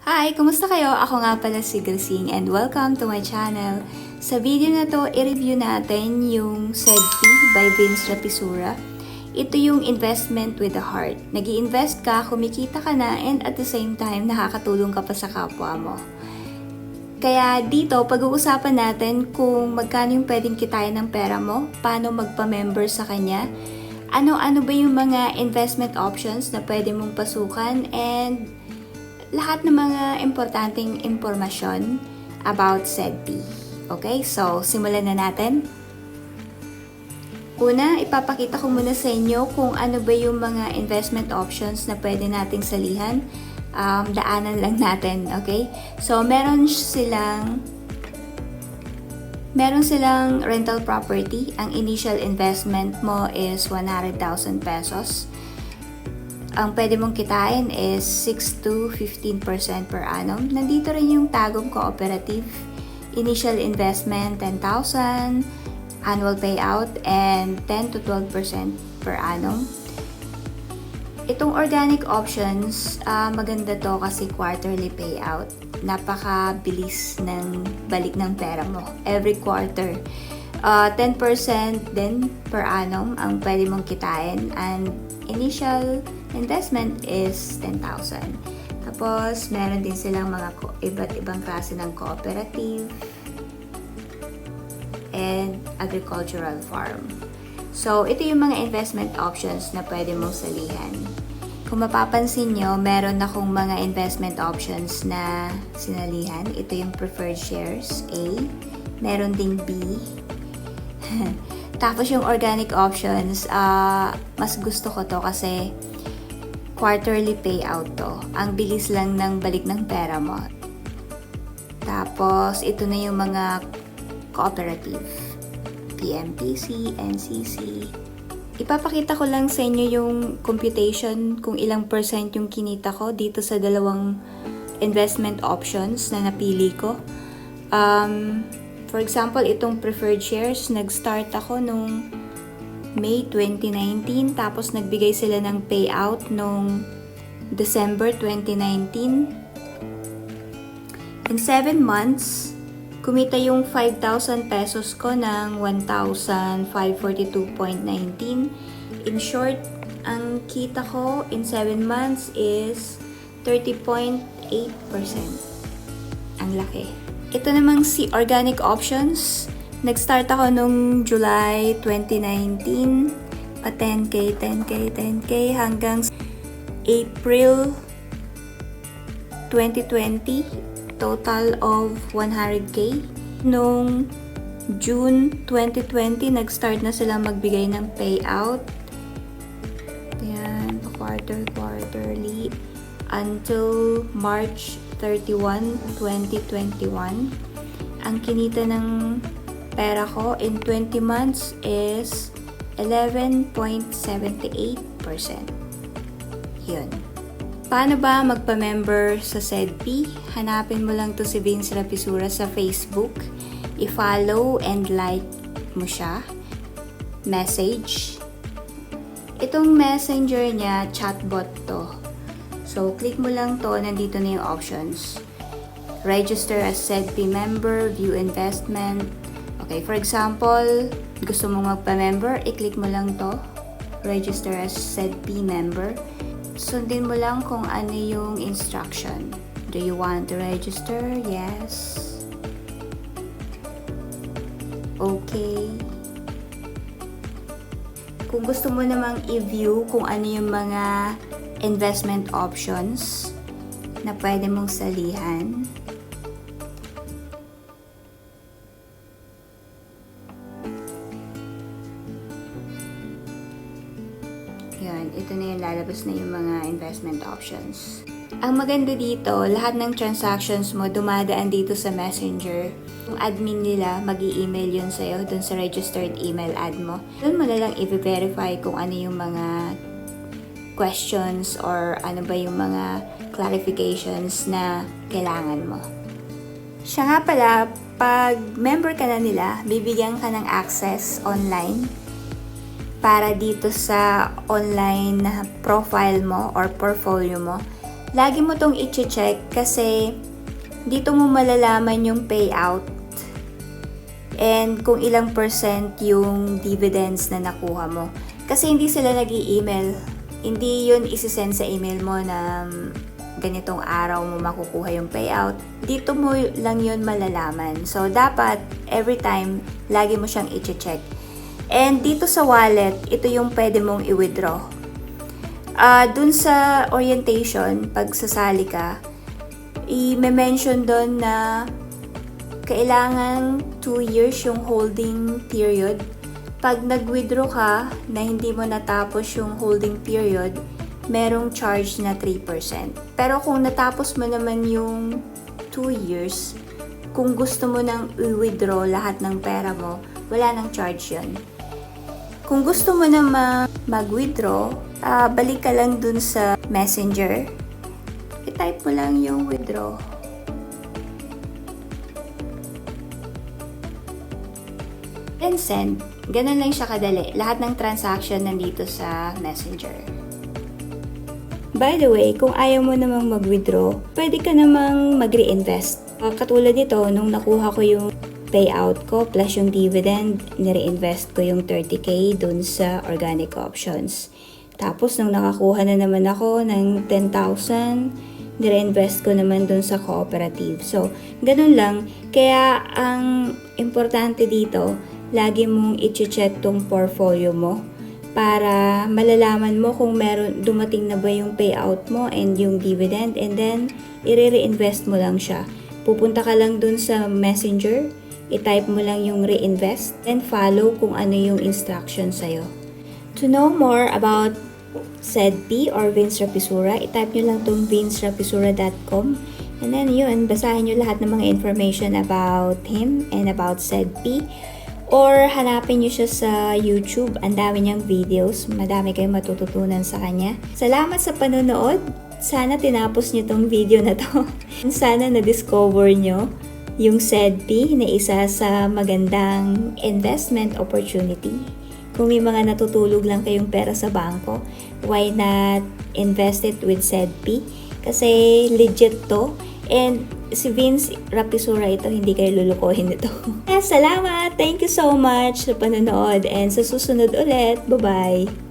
Hi! Kumusta kayo? Ako nga pala si Grising and welcome to my channel. Sa video na to, i-review natin yung SEDP by Vince Rapisura. Ito yung investment with the heart. nag invest ka, kumikita ka na, and at the same time, nakakatulong ka pa sa kapwa mo. Kaya dito, pag-uusapan natin kung magkano yung pwedeng kitain ng pera mo, paano magpa-member sa kanya, ano-ano ba yung mga investment options na pwede mong pasukan, and lahat ng mga importanteng impormasyon about SEDP. Okay, so simulan na natin. Una, ipapakita ko muna sa inyo kung ano ba yung mga investment options na pwede nating salihan. Um, daanan lang natin, okay? So, meron silang meron silang rental property. Ang initial investment mo is 100,000 pesos ang pwede mong kitain is 6 to 15% per annum. Nandito rin yung Tagum Cooperative. Initial investment, 10,000. Annual payout, and 10 to 12% per annum. Itong organic options, uh, maganda to kasi quarterly payout. Napakabilis ng balik ng pera mo. Every quarter. Uh, 10% din per annum ang pwede mong kitain and initial investment is 10,000. Tapos, meron din silang mga iba't ibang klase ng cooperative and agricultural farm. So, ito yung mga investment options na pwede mong salihan. Kung mapapansin nyo, meron akong mga investment options na sinalihan. Ito yung preferred shares, A. Meron ding B. Tapos yung organic options, uh, mas gusto ko to kasi quarterly payout to. Ang bilis lang ng balik ng pera mo. Tapos, ito na yung mga cooperative. PMPC, NCC. Ipapakita ko lang sa inyo yung computation kung ilang percent yung kinita ko dito sa dalawang investment options na napili ko. Um, for example, itong preferred shares, nag-start ako nung May 2019 tapos nagbigay sila ng payout nung December 2019. In 7 months, kumita yung 5,000 pesos ko ng 1,542.19. In short, ang kita ko in 7 months is 30.8%. Ang laki. Ito namang si Organic Options. Nag-start ako nung July 2019 pa 10k, 10k, 10k hanggang April 2020 total of 100k. Nung June 2020 nag-start na sila magbigay ng payout. Yan, quarter quarterly until March 31, 2021. Ang kinita ng pera ko in 20 months is 11.78%. Yun. Paano ba magpa-member sa SEDP? Hanapin mo lang to si Vince Rapisura sa Facebook. I-follow and like mo siya. Message. Itong messenger niya, chatbot to. So, click mo lang to, nandito na yung options. Register as SEDP member, view investment, Okay, for example, gusto mong magpa-member, i-click mo lang to. Register as ZP member. Sundin mo lang kung ano yung instruction. Do you want to register? Yes. Okay. Kung gusto mo namang i-view kung ano yung mga investment options na pwede mong salihan, Yan, ito na yung lalabas na yung mga investment options. Ang maganda dito, lahat ng transactions mo dumadaan dito sa messenger. Yung admin nila, mag email yun sa'yo dun sa registered email ad mo. Doon mo na lang i-verify kung ano yung mga questions or ano ba yung mga clarifications na kailangan mo. Siya nga pala, pag member ka na nila, bibigyan ka ng access online para dito sa online profile mo or portfolio mo lagi mo tong i-check kasi dito mo malalaman yung payout and kung ilang percent yung dividends na nakuha mo. Kasi hindi sila nag email Hindi yun isisend sa email mo na ganitong araw mo makukuha yung payout. Dito mo lang yun malalaman. So, dapat every time, lagi mo siyang i-check. And dito sa wallet, ito yung pwede mong i-withdraw. Ah, dun sa orientation, pag sasali ka, i-mention doon na kailangan 2 years yung holding period. Pag nag-withdraw ka na hindi mo natapos yung holding period, merong charge na 3%. Pero kung natapos mo naman yung 2 years, kung gusto mo nang i-withdraw lahat ng pera mo, wala nang charge yun. Kung gusto mo naman mag-withdraw, ah, balik ka lang dun sa messenger. I-type mo lang yung withdraw. Then send. Ganun lang siya kadali. Lahat ng transaction nandito sa messenger. By the way, kung ayaw mo namang mag-withdraw, pwede ka namang mag-reinvest. Uh, katulad nito, nung nakuha ko yung payout ko plus yung dividend, nire-invest ko yung 30k dun sa organic options. Tapos, nung nakakuha na naman ako ng 10,000, nire-invest ko naman dun sa cooperative. So, ganun lang. Kaya, ang importante dito, lagi mong i-check tong portfolio mo para malalaman mo kung meron dumating na ba yung payout mo and yung dividend and then i-reinvest mo lang siya. Pupunta ka lang dun sa messenger, i-type mo lang yung reinvest and follow kung ano yung instruction sa'yo. To know more about ZP or Vince Rapisura, i-type nyo lang tong vincerapisura.com and then yun, basahin nyo lahat ng mga information about him and about ZP. Or hanapin nyo siya sa YouTube. Ang dami niyang videos. Madami kayong matututunan sa kanya. Salamat sa panonood. Sana tinapos nyo tong video na to. Sana na-discover nyo yung SEDP na isa sa magandang investment opportunity. Kung may mga natutulog lang kayong pera sa bangko, why not invest it with SEDP? Kasi legit to. And si Vince Rapisura ito, hindi kayo lulukohin nito. Salamat! Thank you so much sa panonood and sa susunod ulit. Bye-bye!